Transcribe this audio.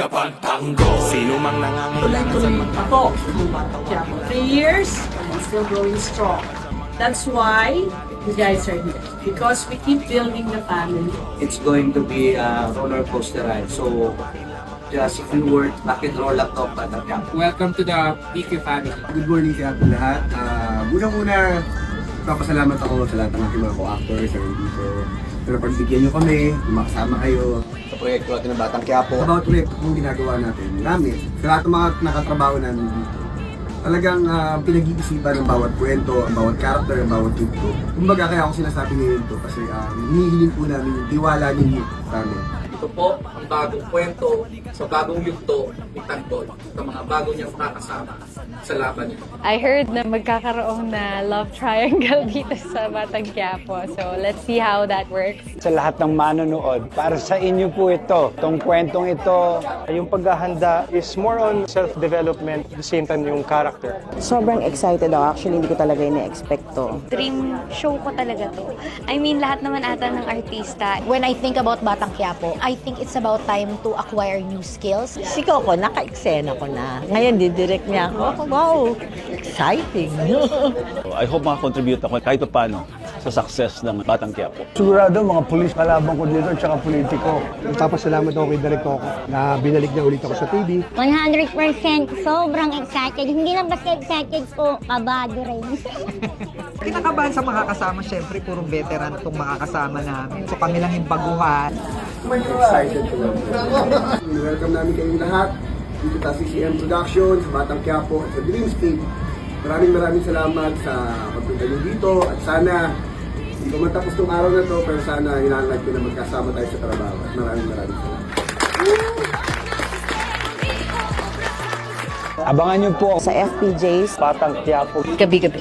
Sino mang nangangailangan po ang Batang Quiapo. Three years, and it's still growing strong. That's why you guys are here. Because we keep building the family. it's going to be a roller coaster ride. So, just a few words, bakit roll up to Batang Welcome to the PQ family. Good morning sa ating lahat. Uh, Unang-una, papasalamat ako sa lahat ng aking mga co-actors na dito. Pero pagbigyan nyo kami, makasama kayo. Sa proyekto natin ng Batang Quiapo. About proyekto kung ginagawa natin. Marami. Sa lahat ng mga nakatrabaho namin dito. Talagang ah, pinag-iisipan ng bawat kwento, ang bawat character, ang bawat yugto. Kumbaga kaya ako sinasabi ngayon to kasi um, hinihiling po namin yung tiwala ninyo sa amin. Ito po bagong kwento sa bagong yugto ni Tanggol sa mga bago niyang makakasama sa laban niya. I heard na magkakaroon na love triangle dito sa Batang Quiapo. So, let's see how that works. sa lahat ng manonood. Para sa inyo po ito. Itong kwentong ito, Yung paghahanda is more on self-development at the same time yung character. Sobrang excited ako. Actually, hindi ko talaga ini-expect to. Dream show ko talaga to. I mean, lahat naman ata ng artista. When I think about Batang Quiapo, I think it's about time to acquire new skills. Si Coco, naka-eksena ko na. Ngayon, didirect niya ako. Wow, exciting. I hope makakontribute ako kahit paano sa success ng Batang Quiapo. sigurado mga pulis kalaban ko dito at saka politiko. Nagpapasalamat ako kay Direk Coco na binalik niya ulit ako sa TV. 100% sobrang excited. Hindi lang basta excited po, kabado rin. Kinakabahan sa makakasama, syempre puro veteran itong makakasama namin. So kami lang yung baguhan. Excited lang. Welcome namin kayong lahat dito sa CCM Productions, sa Batang Quiapo at sa Dreamscape. Maraming maraming salamat sa pagpunta niyo dito at sana hindi ko man tapos tong araw na to pero sana hinahanap ko na magkasama tayo sa trabaho at maraming maraming salamat. Abangan nyo po Sa FPJs, Batang Quiapo. Gabi-gabi.